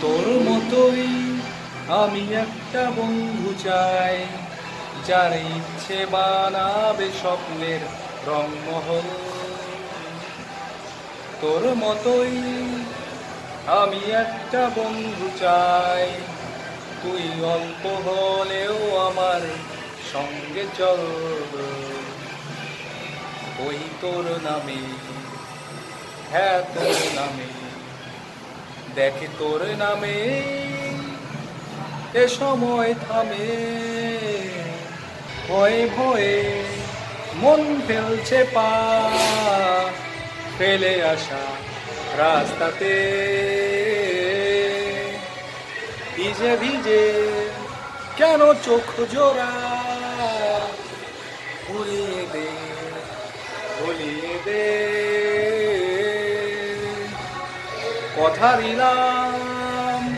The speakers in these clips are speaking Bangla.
তোর মতোই আমি একটা বন্ধু চাই, যার ইচ্ছে বানাবে স্বপ্নের রংমহল। তোর মতোই আমি একটা বন্ধু চাই, তুই অল্প হলেও আমার সঙ্গে চল। ওই তোর নামে হ্যাঁ তোর নামে। দেখে তোর নামে, এ সময় থামে। ভয়ে ভয়ে মন ফেলছে পা, ফেলে আসা রাস্তাতে। ভিজে ভিজে কেন চোখ জোড়া? ভুলিয়ে দে ভুলিয়ে দে। কথা দিলাম।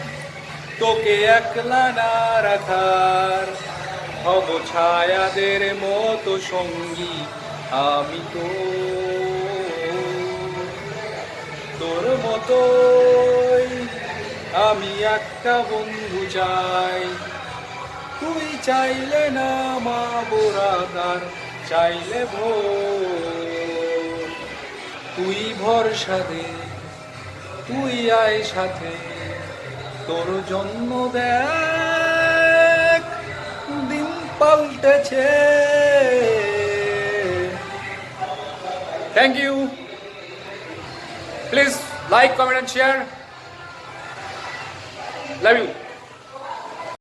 তোকে একলা না রাখার, হব ছায়াদের মতো সঙ্গী আমি তো। তোর মতোই আমি একটা বন্ধু চাই। তুই চাইলে না মা বোরাদার চাইলে ভোর। তুই ভরসা দে। তুই আয় সাথে, তোর জন্ম দেখ, দিন পাল্টেছে। Thank you please like comment and share love you